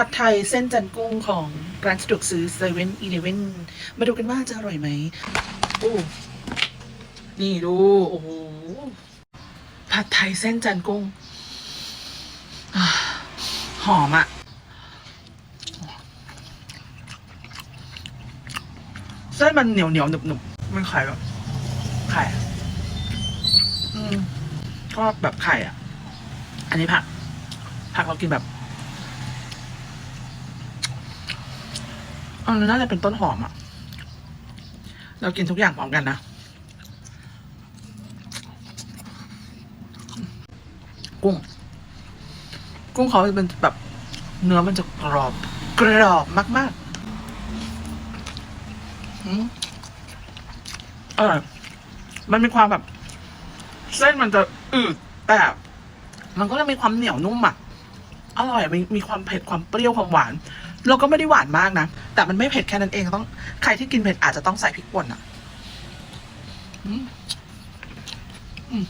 ผัดไทยเส้นจันกุ้งของร้านสะดวกซื้อเซเว่นอีเลเว่นมาดูกันว่าจะอร่อยไหมโอ้นี่ดู โอ้โหผัดไทยเส้นจันกุ้งอหอมอะเส้นมันเหนียวเหนียวหนึบหนึบมันไข่แบบไข่อะอืมก็แบบไข่อะ อันนี้ผัก ผักเรากินแบบ อันนี้น่าจะเป็นต้นหอมอะเรากินทุกอย่างพร้อมกันนะกุ้ง กุ้งเขาจะเป็นแบบเนื้อมันจะกรอบ กรอบมากๆอืมอร่อยมันมีความแบบ เส้นมันจะอืดแต่มันก็จะมีความเหนียวนุ่มอะอร่อยมีมีความเผ็ดความเปรี้ยวความหวาน แล้วก็ไม่ได้หวานมากนะ แต่มันไม่เผ็ดแค่นั้นเองต้อง ใครที่กินเผ็ดอาจจะต้องใส่พริกป่นอะ อืมอืม